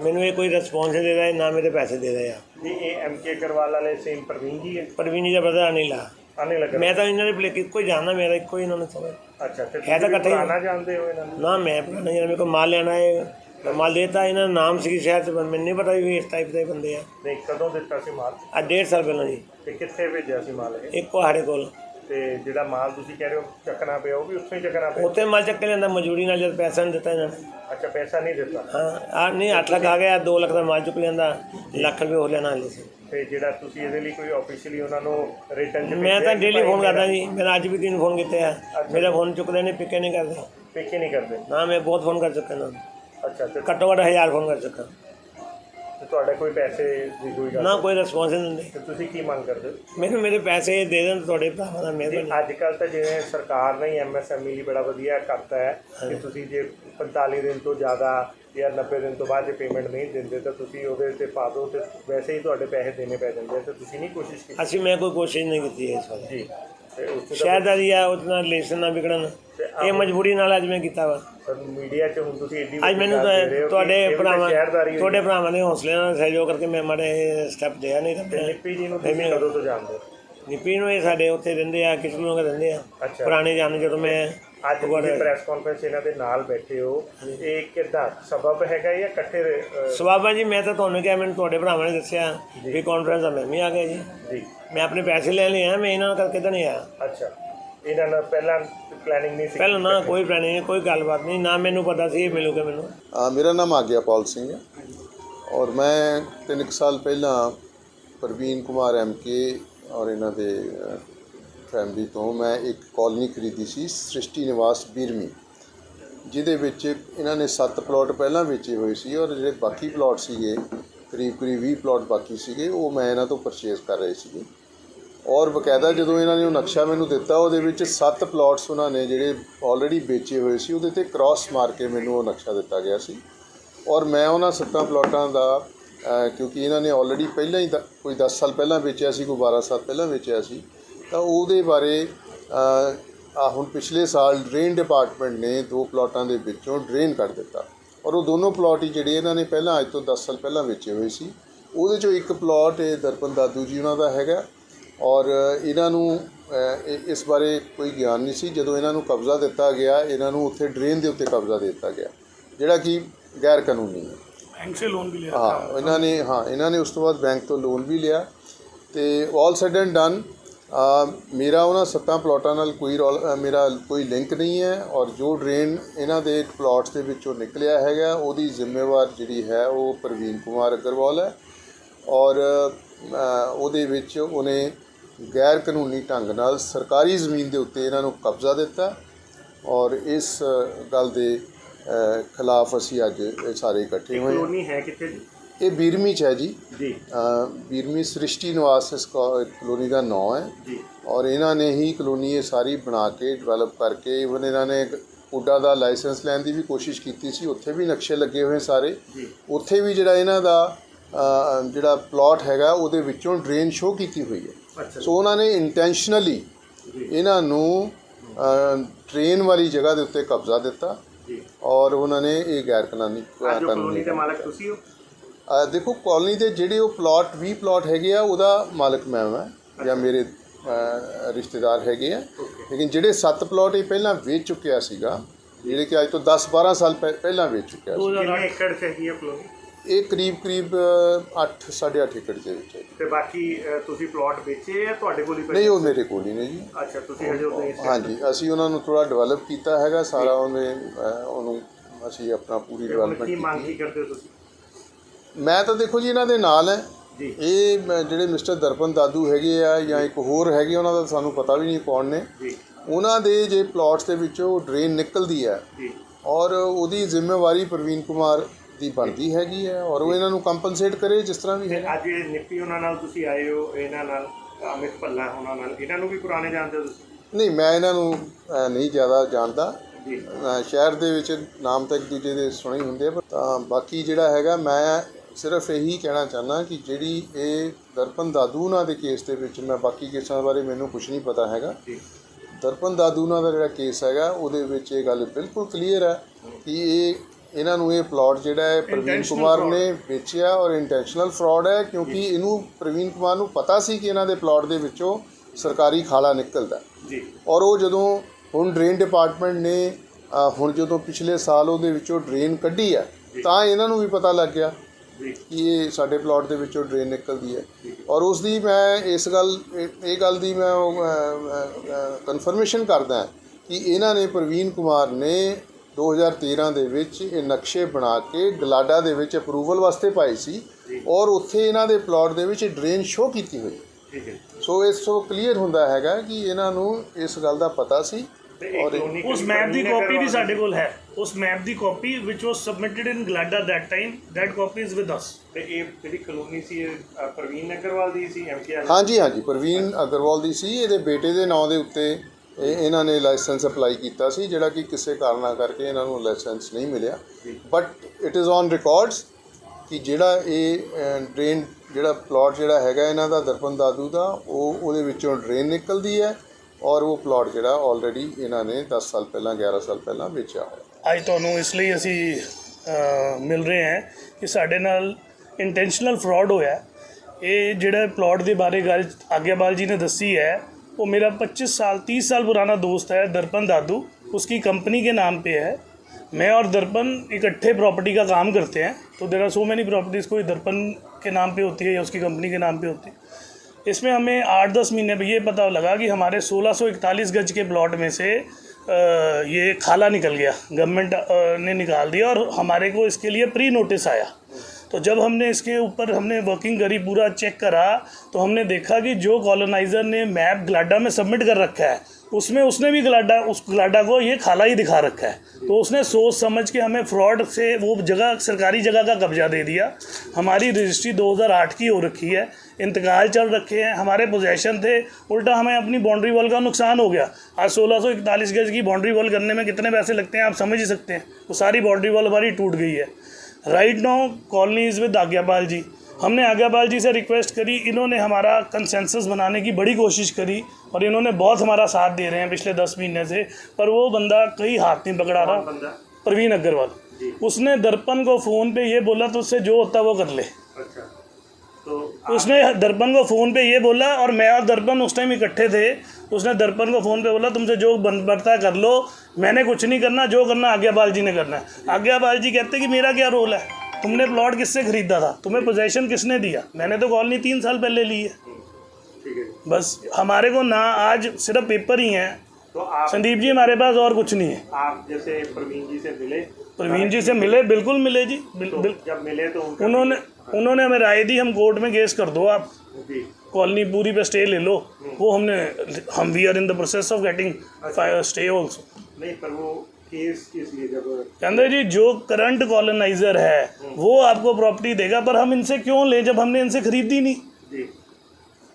ਮੈਨੂੰ ਇਹ ਕੋਈ ਰਿਸਪੌਂਸ ਨਹੀਂ ਦੇ ਰਿਹਾ ਨਾ ਮੇਰੇ ਪੈਸੇ ਦੇ ਰਹੇ। ਜੀ ਇਹ ਐਮ ਕੇ ਅਗਰਵਾਲ ਵਾਲੇ ਸੇਮ ਪ੍ਰਵੀਨ ਜੀ ਹੈ? ਪ੍ਰਵੀਨ ਜੀ ਦਾ ਬਰਦਰ ਅਨਿਲ ਆ। ਆਨੇ ਲੱਗਾ ਮੈਂ ਤਾਂ ਇਹਨਾਂ ਦੇ ਪਲੇਕ ਇੱਕੋ ਹੀ ਜਾਣਦਾ ਮੇਰਾ ਇੱਕੋ ਹੀ ਇਹਨਾਂ ਨੂੰ ਸਮਝ। ਅੱਛਾ ਤੇ ਹੈ ਤਾਂ ਇਕੱਠੇ ਜਾਣਦੇ ਹੋ ਇਹਨਾਂ ਨੂੰ? ਨਾ ਮੈਂ ਪੁਰਾਣਾ ਜਿਹੜਾ ਮੇਰੇ ਕੋਲ ਮਾਲ ਲੈਣਾ ਹੈ ਮੈਂ ਮਾਲ ਦੇਤਾ ਇਹਨਾਂ ਦਾ ਨਾਮ ਸੀ ਪਰ ਮੈਨੂੰ ਨਹੀਂ ਪਤਾ ਵੀ ਇਸ ਟਾਈਪ ਦੇ ਬੰਦੇ ਆ। ਨਹੀਂ ਕਦੋਂ ਦਿੱਤਾ ਸੀ ਮਾਲ? ਆ ਡੇਢ ਸਾਲ ਪਹਿਲਾਂ ਜੀ। ਤੇ ਕਿੱਥੇ ਭੇਜਿਆ ਸੀ ਮਾਲ ਇਹ? ਇੱਕੋ ਸਾਡੇ ਕੋਲ। ਤੇ ਜਿਹੜਾ ਮਾਲ ਤੁਸੀਂ ਕਹਿ ਰਹੇ ਹੋ ਚੱਕਣਾ ਪਿਆ ਉਹ ਵੀ ਉੱਥੋਂ ਹੀ ਚੱਕਣਾ ਪਿਆ? ਉੱਥੇ ਮਾਲ ਚੱਕ ਕੇ ਲੈਂਦਾ ਮਜ਼ਦੂਰੀ ਨਾਲ ਜਦ ਪੈਸਾ ਨਹੀਂ ਦਿੱਤਾ ਇਹਨਾਂ ਨੇ। ਅੱਛਾ ਪੈਸਾ ਨਹੀਂ ਦਿੱਤਾ? ਹਾਂ ਆ ਨਹੀਂ 8 ਲੱਖ ਆ ਗਿਆ 2 ਲੱਖ ਦਾ ਮਾਲ ਚੁੱਕ ਲੈਂਦਾ ਲੱਖ ਰੁਪਏ ਹੋ ਲੈਣਾ ਹਾਲੇ ਸੀ। ਤੇ ਜਿਹੜਾ ਤੁਸੀਂ ਇਹਦੇ ਲਈ ਕੋਈ ਆਫੀਸ਼ੀਅਲੀ ਉਹਨਾਂ ਨੂੰ ਰਿਟਰਨ ਚ ਮੈਂ ਤਾਂ ਡੇਲੀ ਫੋਨ ਕਰਦਾ ਜੀ ਮੈਂ ਅੱਜ ਵੀ ਤਿੰਨ ਫੋਨ ਕੀਤੇ ਆ। ਮੇਰਾ ਫੋਨ ਚੁੱਕਦੇ ਨੇ ਪਿੱਕੇ ਨਹੀਂ ਕਰਦੇ। ਪਿਕ ਨਹੀਂ ਕਰਦੇ। ਨਾ ਮੈਂ ਬਹੁਤ ਫੋਨ ਕਰ ਚੁੱਕਾ ਨੂੰ। ਅੱਛਾ ਤੇ ਘੱਟੋ ਘੱਟ 1000 ਫੋਨ ਕਰ ਚੁੱਕਾ। ਤੇ ਤੁਹਾਡੇ ਕੋਈ ਪੈਸੇ ਦੀ ਕੋਈ ਗੱਲ ਨਾ ਕੋਈ ਰਿਸਪੌਂਸ ਨਹੀਂ ਦਿੰਦੇ। ਤੇ ਤੁਸੀਂ ਕੀ ਮੰਗ ਕਰਦੇ ਹੋ? ਮੈਨੂੰ ਮੇਰੇ ਪੈਸੇ ਦੇ ਦੇਣ ਤੁਹਾਡੇ ਭਰਾਵਾਂ ਦਾ ਮਿਹਰਬਾਨੀ ਅੱਜ ਕੱਲ ਤਾਂ ਜਿਵੇਂ ਸਰਕਾਰ ਨੇ ਐਮਐਸਐਮਈ ਲਈ ਬੜਾ ਵਧੀਆ ਕਰਤਾ ਹੈ ਕਿ ਤੁਸੀਂ ਜੇ 45 ਦਿਨ ਤੋਂ ਜ਼ਿਆਦਾ ਜਾਂ 90 ਦਿਨ ਤੋਂ ਬਾਅਦ ਜੇ ਪੇਮੈਂਟ ਨਹੀਂ ਦਿੰਦੇ ਤਾਂ ਤੁਸੀਂ ਉਹਦੇ ਤੇ ਪਾ ਦਿਓ ਤੇ ਵੈਸੇ ਹੀ ਤੁਹਾਡੇ ਪੈਸੇ ਦੇਣੇ ਪੈ ਜਾਂਦੇ ਆ। ਤੇ ਤੁਸੀਂ ਨਹੀਂ ਕੋਸ਼ਿਸ਼ ਕੀਤੀ? ਅਸੀਂ ਮੈਂ ਕੋਈ ਕੋਸ਼ਿਸ਼ ਨਹੀਂ ਕੀਤੀ ਇਸ ਵਾਰ ਜੀ। ਤੇ ਉਸ ਤੋਂ ਸ਼ਹਿਰਦਾਰੀ ਆ ਉਹਦੇ ਨਾਲ ਰਿਲੇਸ਼ਨ ਨਾ ਵਿਗੜਨ। ਇਹ ਮਜਬੂਰੀ ਨਾਲ ਅੱਜ ਮੈਂ ਕੀਤਾ ਵਾ। ਮੀਡੀਆ 'ਚ ਹੁਣ ਤੁਸੀਂ ਏਡੀ ਅੱਜ ਮੈਨੂੰ ਤਾਂ ਦੇ ਤੁਹਾਡੇ ਭਰਾਵਾਂ। ਤੁਹਾਡੇ ਭਰਾਵਾਂ ਦੇ ਹੌਸਲੇ ਨਾਲ ਸਹਿਯੋਗ ਕਰਕੇ ਮੈਂ ਮਾੜੇ ਸਟੈਪ ਲਿਆ ਨਹੀਂ ਤਾਂ ਲਿਪੀ ਜੀ ਨੂੰ ਤੁਸੀਂ ਕਦੋਂ ਤੋਂ ਜਾਣਦੇ ਹੋ? ਨਿਪੀ ਨੂੰ ਇਹ ਸਾਡੇ ਉੱਥੇ ਰਹਿੰਦੇ ਆ ਕਿਸ ਨੂੰ ਰਹਿੰਦੇ ਆ। ਪੁਰਾਣੇ ਜਾਣ ਜਦੋਂ ਮੈਂ ਅੱਜ ਤੁਸੀਂ ਪ੍ਰੈਸ ਕਾਨਫਰੰਸ ਇਹਨਾਂ ਦੇ ਨਾਲ ਬੈਠੇ ਹੋ। ਇਹ ਕਿੱਦਾਂ? ਸਬਬ ਹੈਗਾ ਜਾਂ ਇਕੱਠੇ ਸਵਾਬਾ ਜੀ ਮੈਂ ਤਾਂ ਤੁਹਾਨੂੰ ਕਿਹਾ ਮੈਨੂੰ ਤੁਹਾਡੇ ਭਰਾਵਾਂ ਨੇ ਦੱਸਿਆ ਵੀ ਕਾਨਫਰੰਸ ਆ ਮੈਂ ਵੀ ਆ ਗਿਆ ਜੀ। ਜੀ। ਮੈਂ ਆਪਣੇ ਪੈਸੇ ਲੈ ਲਏ ਆ ਮੈਂ ਇਹਨਾਂ ਨਾਲ ਕਰਕੇ ਤਾਂ ਨਹੀਂ ਆਇਆ। ਅੱਛਾ। ਇਹਨਾਂ ਨਾਲ ਪਹਿਲਾਂ ਪਲੈਨਿੰਗ ਨਹੀਂ ਸੀ ਪਹਿਲਾਂ ਨਾ ਕੋਈ ਪਲਾਨਿੰਗ ਨਹੀਂ ਕੋਈ ਗੱਲਬਾਤ ਨਹੀਂ ਨਾ ਮੈਨੂੰ ਪਤਾ ਸੀ ਇਹ ਮਿਲੂਗਾ ਮੈਨੂੰ। ਆ ਮੇਰਾ ਨਾਮ ਆਗਿਆਪਾਲ ਸਿੰਘ ਹੈ। ਔਰ ਮੈਂ ਤਿੰਨ ਕੁ ਸਾਲ ਪਹਿਲਾਂ ਪ੍ਰਵੀਨ ਕੁਮਾਰ ਐਮ ਕੇ ਔਰ ਇਹਨਾਂ ਦੇ ਫੈਮਿਲੀ ਤੋਂ ਮੈਂ ਇੱਕ ਕਾਲਨੀ ਖਰੀਦੀ ਸੀ ਸ੍ਰਿਸ਼ਟੀ ਨਿਵਾਸ ਬੀਰਮੀ ਜਿਹਦੇ ਵਿੱਚ ਇਹਨਾਂ ਨੇ 7 ਪਲਾਟ ਪਹਿਲਾਂ ਵੇਚੇ ਹੋਏ ਸੀ ਔਰ ਜਿਹੜੇ ਬਾਕੀ ਪਲਾਟ ਸੀਗੇ ਕਰੀਬ ਕਰੀਬ 20 ਪਲਾਟ ਬਾਕੀ ਸੀਗੇ ਉਹ ਮੈਂ ਇਹਨਾਂ ਤੋਂ ਪਰਚੇਸ ਕਰ ਰਹੇ ਸੀਗੇ। ਔਰ ਬਕਾਇਦਾ ਜਦੋਂ ਇਹਨਾਂ ਨੇ ਉਹ ਨਕਸ਼ਾ ਮੈਨੂੰ ਦਿੱਤਾ, ਉਹਦੇ ਵਿੱਚ ਸੱਤ ਪਲਾਟਸ ਉਹਨਾਂ ਨੇ ਜਿਹੜੇ ਆਲਰੇਡੀ ਵੇਚੇ ਹੋਏ ਸੀ, ਉਹਦੇ ਤੇ ਕ੍ਰਾਸ ਮਾਰ ਕੇ ਮੈਨੂੰ ਉਹ ਨਕਸ਼ਾ ਦਿੱਤਾ ਗਿਆ ਸੀ। ਔਰ ਮੈਂ ਉਹਨਾਂ ਸੱਤਾਂ ਪਲਾਟਾਂ ਦਾ ਕਿਉਂਕਿ ਇਹਨਾਂ ਨੇ ਆਲਰੇਡੀ ਪਹਿਲਾਂ ਹੀ ਦ- ਕੋਈ 10 ਸਾਲ ਪਹਿਲਾਂ ਵੇਚਿਆ ਸੀ, ਕੋਈ 12 ਸਾਲ ਪਹਿਲਾਂ ਵੇਚਿਆ ਸੀ, ਤਾਂ ਉਹਦੇ ਬਾਰੇ ਆ ਹੁਣ ਪਿਛਲੇ ਸਾਲ ਡਰੇਨ ਡਿਪਾਰਟਮੈਂਟ ਨੇ ਦੋ ਪਲਾਟਾਂ ਦੇ ਵਿੱਚੋਂ ਡਰੇਨ ਕੱਢ ਦਿੱਤਾ। ਔਰ ਉਹ ਦੋਨੋਂ ਪਲਾਟ ਹੀ ਜਿਹੜੇ ਇਹਨਾਂ ਨੇ ਪਹਿਲਾਂ, ਅੱਜ ਤੋਂ 10 ਸਾਲ ਪਹਿਲਾਂ ਵੇਚੇ ਹੋਏ ਸੀ, ਉਹਦੇ ਚੋਂ ਇੱਕ ਪਲਾਟ ਇਹ ਦਰਪਨ ਦਾਦੂ ਜੀ ਉਹਨਾਂ ਦਾ ਹੈਗਾ ਔਰ ਇਹਨਾਂ ਨੂੰ ਇਸ ਬਾਰੇ ਕੋਈ ਗਿਆਨ ਨਹੀਂ ਸੀ। ਜਦੋਂ ਇਹਨਾਂ ਨੂੰ ਕਬਜ਼ਾ ਦਿੱਤਾ ਗਿਆ ਇਹਨਾਂ ਨੂੰ ਉੱਥੇ ਡਰੇਨ ਦੇ ਉੱਤੇ ਕਬਜ਼ਾ ਦੇ ਦਿੱਤਾ ਗਿਆ ਜਿਹੜਾ ਕਿ ਗੈਰ ਕਾਨੂੰਨੀ ਹੈ। ਬੈਂਕ ਸੇ ਲੋਨ ਵੀ ਲਿਆ ਹਾਂ ਇਹਨਾਂ ਨੇ ਹਾਂ ਇਹਨਾਂ ਨੇ ਉਸ ਤੋਂ ਬਾਅਦ ਬੈਂਕ ਤੋਂ ਲੋਨ ਵੀ ਲਿਆ ਤੇ ਆਲ ਸੈਡ ਐਂਡ ਡਨ ਮੇਰਾ ਉਹਨਾਂ ਸੱਤਾਂ ਪਲਾਟਾਂ ਨਾਲ ਕੋਈ ਮੇਰਾ ਕੋਈ ਲਿੰਕ ਨਹੀਂ ਹੈ ਔਰ ਜੋ ਡਰੇਨ ਇਹਨਾਂ ਦੇ ਪਲਾਟਸ ਦੇ ਵਿੱਚੋਂ ਨਿਕਲਿਆ ਹੈਗਾ ਉਹਦੀ ਜ਼ਿੰਮੇਵਾਰ ਜਿਹੜੀ ਹੈ ਉਹ ਪ੍ਰਵੀਨ ਕੁਮਾਰ ਅਗਰਵਾਲ ਹੈ ਔਰ ਉਹਦੇ ਵਿੱਚ ਉਹਨੇ ਗੈਰ ਕਾਨੂੰਨੀ ਢੰਗ ਨਾਲ ਸਰਕਾਰੀ ਜ਼ਮੀਨ ਦੇ ਉੱਤੇ ਇਹਨਾਂ ਨੂੰ ਕਬਜ਼ਾ ਦਿੱਤਾ ਔਰ ਇਸ ਗੱਲ ਦੇ ਖਿਲਾਫ ਅਸੀਂ ਅੱਜ ਸਾਰੇ ਇਕੱਠੇ ਹੋਏ ਹਾਂ। ਕਲੋਨੀ ਹੈ ਕਿੱਥੇ ਜੀ? ਇਹ ਬੀਰਮੀ ਚ ਹੈ ਜੀ। ਜੀ। ਬੀਰਮੀ ਸ੍ਰਿਸ਼ਟੀ ਨਿਵਾਸ ਇਸ ਕਲੋਨੀ ਦਾ ਨਾਂ ਹੈ। ਜੀ। ਔਰ ਇਹਨਾਂ ਨੇ ਹੀ ਕਲੋਨੀ ਇਹ ਸਾਰੀ ਬਣਾ ਕੇ ਡਿਵੈਲਪ ਕਰਕੇ ਇਵਨ ਇਹਨਾਂ ਨੇ ਪੁੱਡਾ ਦਾ ਲਾਇਸੈਂਸ ਲੈਣ ਦੀ ਵੀ ਕੋਸ਼ਿਸ਼ ਕੀਤੀ ਸੀ। ਉੱਥੇ ਵੀ ਨਕਸ਼ੇ ਲੱਗੇ ਹੋਏ ਸਾਰੇ। ਜੀ। ਉੱਥੇ ਵੀ ਜਿਹੜਾ ਇਹਨਾਂ ਦਾ ਜਿਹੜਾ ਪਲਾਟ ਹੈਗਾ ਉਹਦੇ ਵਿੱਚੋਂ ਡਰੇਨ ਸ਼ੋ ਕੀਤੀ ਹੋਈ ਹੈ। ਸੋ ਉਹਨਾਂ ਨੇ ਇੰਟੈਂਸ਼ਨਲੀ ਇਹਨਾਂ ਨੂੰ ਟ੍ਰੇਨ ਵਾਲੀ ਜਗ੍ਹਾ ਦੇ ਉੱਤੇ ਕਬਜ਼ਾ ਦਿੱਤਾ ਔਰ ਉਹਨਾਂ ਨੇ ਇਹ ਗੈਰ ਕਾਨੂੰਨੀ ਕਾਨੂੰਨੀ ਕਲੋਨੀ ਦੇ ਮਾਲਕ ਤੁਸੀਂ ਹੋ? ਅ, ਦੇਖੋ ਕਾਲਨੀ ਦੇ ਜਿਹੜੇ ਉਹ ਪਲਾਟ 20 ਪਲਾਟ ਹੈਗੇ ਆ ਉਹਦਾ ਮਾਲਕ ਮੈਂ ਹਾਂ ਜਾਂ ਮੇਰੇ ਰਿਸ਼ਤੇਦਾਰ ਹੈਗੇ ਆ। ਲੇਕਿਨ ਜਿਹੜੇ 7 ਪਲਾਟ ਇਹ ਪਹਿਲਾਂ ਵੇਚ ਚੁੱਕਿਆ ਸੀਗਾ ਜਿਹੜੇ ਕਿ ਅੱਜ ਤੋਂ 10 12 ਸਾਲ ਪਹਿ- ਪਹਿਲਾਂ ਵੇਚ ਚੁੱਕਿਆ ਸੀ। ਕਿੰਨੇ ਏਕੜ ਚ ਹੈਗੀ ਹੈ ਕਲੋਨੀ ਇਹ ਕਰੀਬ ਕਰੀਬ 8 8.5 ਏਕੜ ਦੇ ਵਿੱਚ ਹੈ ਤੇ ਬਾਕੀ ਤੁਸੀਂ ਪਲਾਟ ਵੇਚੇ ਆ ਤੁਹਾਡੇ ਕੋਲ ਹੀ ਪਏ? ਨਹੀਂ ਉਹ ਮੇਰੇ ਕੋਲ ਹੀ ਨੇ ਜੀ। ਅੱਛਾ ਤੁਸੀਂ ਹਜੇ ਉਹਦੇ ਹਾਂਜੀ ਅਸੀਂ ਉਹਨਾਂ ਨੂੰ ਥੋੜਾ ਡਿਵੈਲਪ ਕੀਤਾ ਹੈਗਾ ਸਾਰਾ ਉਹਨੇ ਉਹਨੂੰ ਅਸੀਂ ਆਪਣਾ ਪੂਰੀ ਡਿਵੈਲਪਮੈਂਟ ਕੀ ਮੰਗ ਕੀਤੀ ਕੀ ਕਰਦੇ ਹੋ ਤੁਸੀਂ? ਮੈਂ ਤਾਂ ਦੇਖੋ ਜੀ ਇਹਨਾਂ ਦੇ ਨਾਲ ਹੈ। ਜੀ। ਇਹ ਮ- ਜਿਹੜੇ ਮਿਸਟਰ ਦਰਪਨ ਦਾਦੂ ਹੈਗੇ ਆ ਜਾਂ ਇੱਕ ਹੋਰ ਹੈਗੇ ਉਹਨਾਂ ਦਾ ਸਾਨੂੰ ਪਤਾ ਵੀ ਨਹੀਂ ਕੌਣ ਨੇ। ਜੀ। ਉਹਨਾਂ ਦੇ ਜੇ ਪਲਾਟਸ ਦੇ ਵਿੱਚੋਂ ਡਰੇਨ ਨਿਕਲਦੀ ਹੈ। ਜੀ। ਔਰ ਉਹਦੀ ਜ਼ਿੰਮੇਵਾਰੀ ਪ੍ਰਵੀਨ ਕੁਮਾਰ ਦੀ ਬਣਦੀ ਹੈਗੀ ਹੈ ਔਰ ਉਹ ਇਹਨਾਂ ਨੂੰ ਕੰਪਨਸੇਟ ਕਰੇ ਜਿਸ ਤਰ੍ਹਾਂ ਵੀ ਹੈ ਅੱਜ ਇਹ ਨਿੱਪੀ ਉਹਨਾਂ ਨਾਲ ਤੁਸੀਂ ਆਏ ਹੋ ਇਹਨਾਂ ਨਾਲ ਅਮਿਤ ਭੱਲਾ ਉਹਨਾਂ ਨਾਲ ਇਹਨਾਂ ਨੂੰ ਵੀ ਪੁਰਾਣੇ ਜਾਣਦੇ ਹੋ ਤੁਸੀਂ? ਨਹੀਂ ਮੈਂ ਇਹਨਾਂ ਨੂੰ ਨਹੀਂ ਜ਼ਿਆਦਾ ਜਾਣਦਾ। ਸ਼ਹਿਰ ਦੇ ਵਿੱਚ ਨਾਮ ਤਾਂ ਇੱਕ ਦੂਜੇ ਦੇ ਸੁਣੇ ਹੀ ਹੁੰਦੇ ਆ ਪਰ ਤਾਂ ਬਾਕੀ ਜਿਹੜਾ ਹੈਗਾ ਮੈਂ ਸਿਰਫ ਇਹੀ ਕਹਿਣਾ ਚਾਹੁੰਦਾ ਕਿ ਜਿਹੜੀ ਇਹ ਦਰਪਨ ਦਾਦੂ ਉਹਨਾਂ ਦੇ ਕੇਸ ਦੇ ਵਿੱਚ ਮੈਂ ਬਾਕੀ ਕੇਸਾਂ ਬਾਰੇ ਮੈਨੂੰ ਕੁਝ ਨਹੀਂ ਪਤਾ ਹੈਗਾ। ਦਰਪਨ ਦਾਦੂ ਉਹਨਾਂ ਦਾ ਜਿਹੜਾ ਕੇਸ ਹੈਗਾ ਉਹਦੇ ਵਿੱਚ ਇਹ ਗੱਲ ਬਿਲਕੁਲ ਕਲੀਅਰ ਹੈ ਕਿ ਇਹ ਇਹਨਾਂ ਨੂੰ ਇਹ ਪਲਾਟ ਜਿਹੜਾ ਹੈ ਪ੍ਰਵੀਨ ਕੁਮਾਰ। ਨੇ ਵੇਚਿਆ ਔਰ ਇੰਟੈਂਸ਼ਨਲ ਫਰਾਡ ਹੈ ਕਿਉਂਕਿ ਇਹਨੂੰ ਪ੍ਰਵੀਨ ਕੁਮਾਰ ਨੂੰ ਪਤਾ ਸੀ ਕਿ ਇਹਨਾਂ ਦੇ ਪਲਾਟ ਦੇ ਵਿੱਚੋਂ ਸਰਕਾਰੀ ਖਾਲਾ ਨਿਕਲਦਾ। ਜੀ। ਔਰ ਉਹ ਜਦੋਂ ਹੁਣ ਡਰੇਨ ਡਿਪਾਰਟਮੈਂਟ ਨੇ ਹੁਣ ਜਦੋਂ ਪਿਛਲੇ ਸਾਲ ਉਹਦੇ ਵਿੱਚੋਂ ਡਰੇਨ ਕੱਢੀ ਹੈ ਤਾਂ ਇਹਨਾਂ ਨੂੰ ਵੀ ਪਤਾ ਲੱਗ ਗਿਆ ਕਿ ਇਹ ਸਾਡੇ ਪਲਾਟ ਦੇ ਵਿੱਚੋਂ ਡਰੇਨ ਨਿਕਲਦੀ ਹੈ। ਔਰ ਉਸ ਦੀ ਮੈਂ ਇਸ ਗੱਲ ਇਹ ਇਹ ਗੱਲ ਦੀ ਮੈਂ ਕਨਫਰਮੇਸ਼ਨ ਕਰਦਾ ਕਿ ਇਹਨਾਂ ਨੇ ਪ੍ਰਵੀਨ ਕੁਮਾਰ ਨੇ 2013 ਦੇ ਵਿੱਚ ਇਹ ਨਕਸ਼ੇ ਬਣਾ ਕੇ ਗਲਾਡਾ ਦੇ ਵਿੱਚ ਅਪਰੂਵਲ ਵਾਸਤੇ ਪਾਏ ਸੀ ਔਰ ਉੱਥੇ ਇਹਨਾਂ ਦੇ ਪਲਾਟ ਦੇ ਵਿੱਚ ਡਰੇਨ ਸ਼ੋ ਕੀਤੀ ਹੋਈ। ਠੀਕ ਹੈ। ਸੋ ਇਸ ਤੋਂ ਕਲੀਅਰ ਹੁੰਦਾ ਹੈਗਾ ਕਿ ਇਹਨਾਂ ਨੂੰ ਇਸ ਗੱਲ ਦਾ ਪਤਾ ਸੀ ਔਰ ਉਸ ਮੈਪ ਦੀ ਕਾਪੀ ਵੀ ਸਾਡੇ ਕੋਲ ਹੈ। ਉਸ map the copy which was submitted in Glada that time that copy is with us ਤੇ ਇਹ ਜਿਹੜੀ ਕਲੋਨੀ ਸੀ ਪ੍ਰਵੀਨ ਅਗਰਵਾਲ ਦੀ ਸੀ ਐਮਕੇ ਹਾਂਜੀ ਹਾਂਜੀ ਪ੍ਰਵੀਨ ਅਗਰਵਾਲ ਦੀ ਸੀ। ਇਹਦੇ ਬੇਟੇ ਦੇ ਨਾਂ ਦੇ ਉੱਤੇ ਇਹ ਇਹਨਾਂ ਨੇ ਲਾਇਸੈਂਸ ਅਪਲਾਈ ਕੀਤਾ ਸੀ, ਜਿਹੜਾ ਕਿ ਕਿਸੇ ਕਾਰਨਾਂ ਕਰਕੇ ਇਹਨਾਂ ਨੂੰ ਲਾਇਸੈਂਸ ਨਹੀਂ ਮਿਲਿਆ। But it is on records ਕਿ ਜਿਹੜਾ ਇਹ ਡਰੇਨ ਜਿਹੜਾ ਪਲਾਟ ਜਿਹੜਾ ਹੈਗਾ ਇਹਨਾਂ ਦਾ, ਦਰਪਨ ਦਾਦੂ ਦਾ, ਉਹ ਉਹਦੇ ਵਿੱਚੋਂ ਡਰੇਨ ਨਿਕਲਦੀ ਹੈ ਔਰ ਉਹ ਪਲਾਟ ਜਿਹੜਾ ਆਲਰੇਡੀ ਇਹਨਾਂ ਨੇ 10 ਸਾਲ ਪਹਿਲਾਂ 11 ਸਾਲ ਪਹਿਲਾਂ ਵੇਚਿਆ ਹੋਇਆ। ਅੱਜ ਤੁਹਾਨੂੰ ਇਸ ਲਈ ਅਸੀਂ ਮਿਲ ਰਹੇ ਹਾਂ ਕਿ ਸਾਡੇ ਨਾਲ ਇੰਟੈਂਸ਼ਨਲ ਫਰਾਡ ਹੋਇਆ। ਇਹ ਜਿਹੜਾ ਪਲਾਟ ਦੇ ਬਾਰੇ ਗੱਲ ਆਗਿਆਪਾਲ ਜੀ ਨੇ ਦੱਸੀ ਹੈ वो मेरा 25 साल 30 साल पुराना दोस्त है, दर्पण दादू। उसकी कंपनी के नाम पे है। मैं और दर्पण इकट्ठे प्रॉपर्टी का काम करते हैं। तो there are so many properties कोई दर्पण के नाम पे होती है या उसकी कंपनी के नाम पे होती है। इसमें हमें आठ दस महीने में ये पता लगा कि हमारे 1641 गज के प्लॉट में से ये खाला निकल गया। गवर्नमेंट ने निकाल दिया और हमारे को इसके लिए प्री नोटिस आया। तो जब हमने इसके ऊपर हमने वर्किंग करी, पूरा चेक करा तो हमने देखा कि जो कॉलोनाइज़र ने मैप ग्लाडा में सबमिट कर रखा है, उसमें उसने भी ग्लाडा उस ग्लाडा को ये खाला ही दिखा रखा है। तो उसने सोच समझ के हमें फ्रॉड से वो जगह, सरकारी जगह का कब्जा दे दिया। हमारी रजिस्ट्री 2008 की हो रखी है, इंतकाल चल रखे हैं, हमारे पोजेशन थे, उल्टा हमें अपनी बाउंड्री वॉल का नुकसान हो गया। आज सोलह सौ इकतालीस गज की बाउंड्री वॉल करने में कितने पैसे लगते हैं, आप समझ ही सकते हैं, वो सारी बाउंड्री वॉल हमारी टूट गई है। Right now colony is with Agyapal ji हमने आज्ञापाल जी से रिक्वेस्ट करी इन्होंने हमारा कंसेंसस बनाने की बड़ी कोशिश करी और इन्होंने बहुत हमारा साथ दे रहे हैं पिछले दस महीने से पर वो बंदा कहीं हाथ नहीं पकड़ा रहा। प्रवीण अग्रवाल। उसने दर्पण को फ़ोन पे ये बोला तो उससे जो होता वो कर ले। अच्छा। तो उसने दर्पण को फ़ोन पे ये बोला और मैं और दर्पण उस टाइम इकट्ठे थे उसने दर्पण को फ़ोन पे बोला तुमसे जो बन बनता है कर लो मैंने कुछ नहीं करना जो करना आज्ञापाल जी ने करना है। आज्ञापाल जी कहते कि मेरा क्या रोल है? तुमने प्लॉट किससे खरीदा था? तुम्हें पोजेशन किसने दिया? मैंने तो कॉलोनी तीन साल पहले ली है। ठीक है। बस हमारे को ना आज सिर्फ़ पेपर ही हैं। तो आप संदीप जी हमारे पास और कुछ नहीं है। आप जैसे प्रवीण जी से मिले। प्रवीण जी से मिले बिल्कुल मिले जी बिल, तो बिल, जब मिले तो उन्होंने उन्होंने हमें राय दी हम कोर्ट में केस कर दो आप। जी। कॉलोनी पूरी पे स्टे ले लो। वो हमने हम we are in the process of getting stay also नहीं पर वो केस जब जी जो करंट कॉलोनाइजर है वो आपको प्रॉपर्टी देगा पर हम इनसे क्यों लें जब हमने इनसे खरीदी नहीं?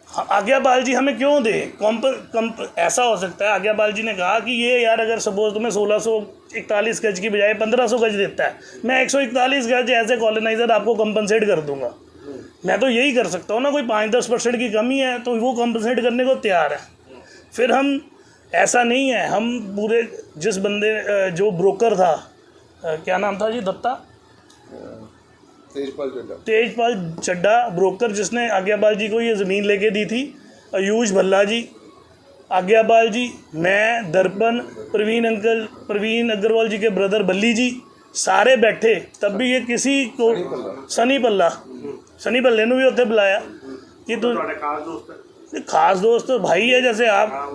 हाँ, आज्ञापाल जी हमें क्यों दे? कॉम्प कम्प ऐसा हो सकता है। आज्ञापाल जी ने कहा कि ये यार अगर सपोज़ तुम्हें सोलह सौ इकतालीस गज की बजाय पंद्रह सौ गज देता है मैं एक सौ इकतालीस गज ऐसे कॉलोनाइजर आपको कंपनसेट कर दूँगा। मैं तो यही कर सकता हूँ ना कोई पाँच दस परसेंट की कमी है तो वो कंपनसेट करने को तैयार है। फिर हम ऐसा नहीं है हम पूरे जिस बंदे जो ब्रोकर था क्या नाम था जी दत्ता? तेजपाल चड्डा तेजपाल चड्डा ब्रोकर जिसने आज्ञापाल जी को ये ज़मीन लेके दी थी आयुष भल्ला जी आज्ञापाल जी मैं दर्पण प्रवीण अंकल प्रवीण अग्रवाल जी के ब्रदर बल्ली जी सारे बैठे तब भी ये किसी को सनी पल्ला। सनी बल्ले भी उत्थे बुलाया। कि तू खास दोस्त है। खास दोस्त तो भाई है जैसे आप। हाँ,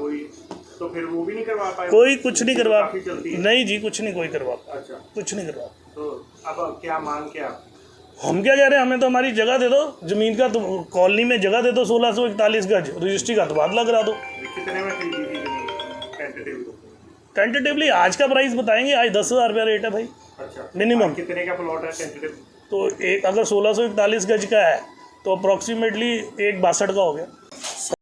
तो फिर वो भी नहीं करवा पाए? कोई कुछ नहीं करवा नहीं जी कुछ नहीं कोई करवा अच्छा। कुछ नहीं करवा। तो अब क्या मांग क्या? हम क्या कह रहे हैं? हमें तो हमारी जगह दे दो। ज़मीन का तो- कॉलोनी में जगह दे दो सोलह सौ इकतालीस गज। रजिस्ट्री का तो तबादला करा दो। टेंटेटिवली आज का प्राइस बताएँगे? आज दस हज़ार रुपया रेट है भाई। अच्छा। मिनिमम कितने का प्लॉट है तो एक अगर 1641 गज का है तो अप्रॉक्सीमेटली एक बासठ का हो गया